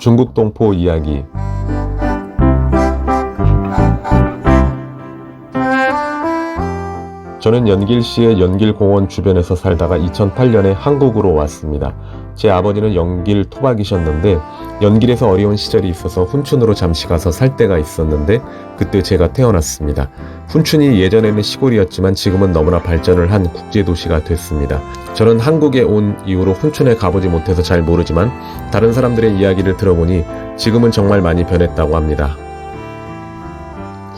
중국 동포 이야기 저는 연길시의 연길공원 주변에서 살다가 2008년에 한국으로 왔습니다. 제 아버지는 연길 토박이셨는데 연길에서 어려운 시절이 있어서 훈춘으로 잠시 가서 살 때가 있었는데 그때 제가 태어났습니다. 훈춘이 예전에는 시골이었지만 지금은 너무나 발전을 한 국제도시가 됐습니다. 저는 한국에 온 이후로 훈춘에 가보지 못해서 잘 모르지만 다른 사람들의 이야기를 들어보니 지금은 정말 많이 변했다고 합니다.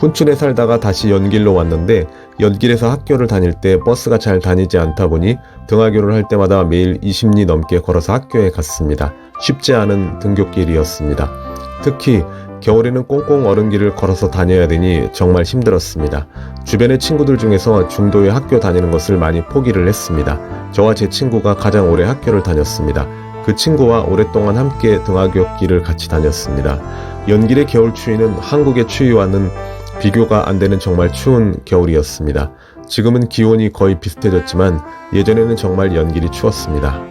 훈춘에 살다가 다시 연길로 왔는데 연길에서 학교를 다닐 때 버스가 잘 다니지 않다 보니 등하교를 할 때마다 매일 20리 넘게 걸어서 학교에 갔습니다. 쉽지 않은 등굣길이었습니다. 특히 겨울에는 꽁꽁 얼은 길을 걸어서 다녀야 되니 정말 힘들었습니다. 주변의 친구들 중에서 중도에 학교 다니는 것을 많이 포기를 했습니다. 저와 제 친구가 가장 오래 학교를 다녔습니다. 그 친구와 오랫동안 함께 등하교 길을 같이 다녔습니다. 연길의 겨울 추위는 한국의 추위와는 비교가 안 되는 정말 추운 겨울이었습니다. 지금은 기온이 거의 비슷해졌지만 예전에는 정말 연길이 추웠습니다.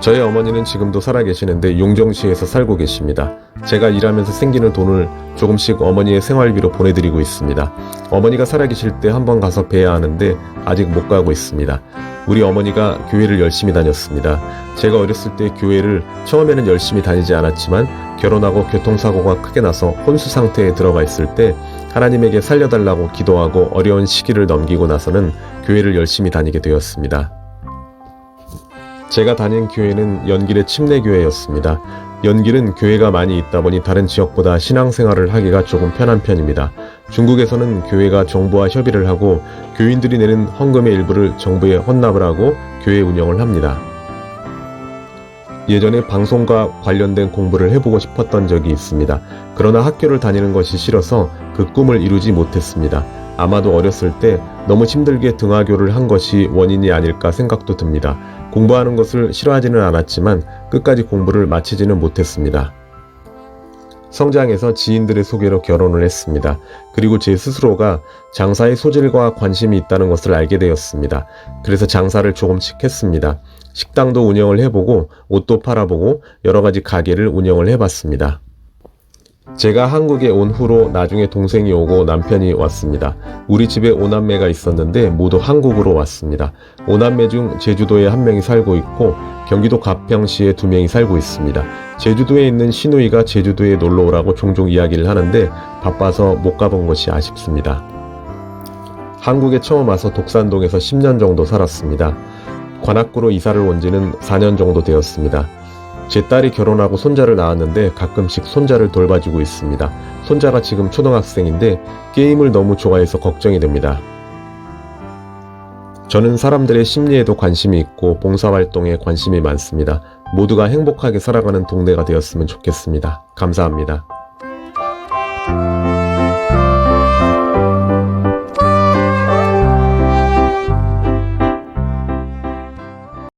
저희 어머니는 지금도 살아계시는데 용정시에서 살고 계십니다. 제가 일하면서 생기는 돈을 조금씩 어머니의 생활비로 보내드리고 있습니다. 어머니가 살아계실 때 한번 가서 뵈야 하는데 아직 못 가고 있습니다. 우리 어머니가 교회를 열심히 다녔습니다. 제가 어렸을 때 교회를 처음에는 열심히 다니지 않았지만 결혼하고 교통사고가 크게 나서 혼수 상태에 들어가 있을 때 하나님에게 살려달라고 기도하고 어려운 시기를 넘기고 나서는 교회를 열심히 다니게 되었습니다. 제가 다닌 교회는 연길의 침례교회였습니다. 연길은 교회가 많이 있다 보니 다른 지역보다 신앙생활을 하기가 조금 편한 편입니다. 중국에서는 교회가 정부와 협의를 하고 교인들이 내는 헌금의 일부를 정부에 헌납을 하고 교회 운영을 합니다. 예전에 방송과 관련된 공부를 해보고 싶었던 적이 있습니다. 그러나 학교를 다니는 것이 싫어서 그 꿈을 이루지 못했습니다. 아마도 어렸을 때 너무 힘들게 등하교를 한 것이 원인이 아닐까 생각도 듭니다. 공부하는 것을 싫어하지는 않았지만 끝까지 공부를 마치지는 못했습니다. 성장해서 지인들의 소개로 결혼을 했습니다. 그리고 제 스스로가 장사의 소질과 관심이 있다는 것을 알게 되었습니다. 그래서 장사를 조금씩 했습니다. 식당도 운영을 해보고 옷도 팔아보고 여러 가지 가게를 운영을 해봤습니다. 제가 한국에 온 후로 나중에 동생이 오고 남편이 왔습니다. 우리 집에 오남매가 있었는데 모두 한국으로 왔습니다. 오남매 중 제주도에 한 명이 살고 있고 경기도 가평시에 두 명이 살고 있습니다. 제주도에 있는 시누이가 제주도에 놀러 오라고 종종 이야기를 하는데 바빠서 못 가본 것이 아쉽습니다. 한국에 처음 와서 독산동에서 10년 정도 살았습니다. 관악구로 이사를 온 지는 4년 정도 되었습니다. 제 딸이 결혼하고 손자를 낳았는데 가끔씩 손자를 돌봐주고 있습니다. 손자가 지금 초등학생인데 게임을 너무 좋아해서 걱정이 됩니다. 저는 사람들의 심리에도 관심이 있고 봉사활동에 관심이 많습니다. 모두가 행복하게 살아가는 동네가 되었으면 좋겠습니다. 감사합니다.